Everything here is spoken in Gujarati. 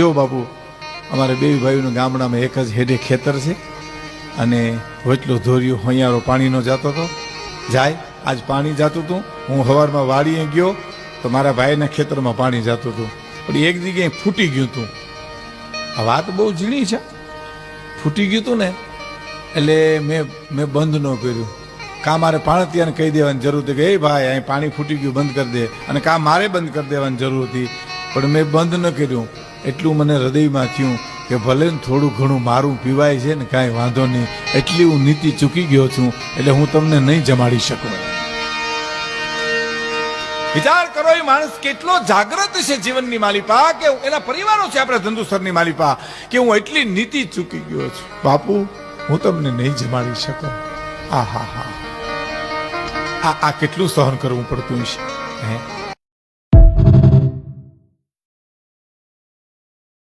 જો બાપુ, અમારે બે ભાઈઓના ગામડામાં એક જ હેડે ખેતર છે અને વચલો ધોર્યું હોંયારો પાણીનો જતો હતો. જાય, આજ પાણી જતું હતું હું સવારમાં વાડીએ ગયો તો મારા ભાઈના ખેતરમાં પાણી જતું હતું પણ એક જગ્યાએ ફૂટી ગયું હતું આ વાત બહુ ઝીણી છે. ફૂટી ગયું હતું ને, એટલે મેં મેં બંધ ન કર્યું. કાં મારે પાણતિયાને કહી દેવાની જરૂર હતી કે, એ ભાઈ, અહીં પાણી ફૂટી ગયું, બંધ કરી દે. અને કાં મારે બંધ કરી દેવાની જરૂર હતી. પણ મેં બંધ ન કર્યું. એટલું મને હૃદયમાં થયું કે ભલે ને થોડું ઘણું મારું પીવાય છે ને કાંઈ વાંધો નહીં, એટલી હું નીતિ ચૂકી ગયો છું, એટલે હું તમને નહીં જમાડી શકું. વિચાર કરો એ માણસ કેટલો જાગ્રત છે જીવનની માલિપા, કે એના પરિવારો છે આપણા ધંધુસરની માલિપા, કે હું એટલી નીતિ ચૂકી ગયો છું. બાપુ, હું તમને નહીં જમાડી શકું. આ, હા હા. આ આ કેટલું સહન કરવું પડતું છે હે?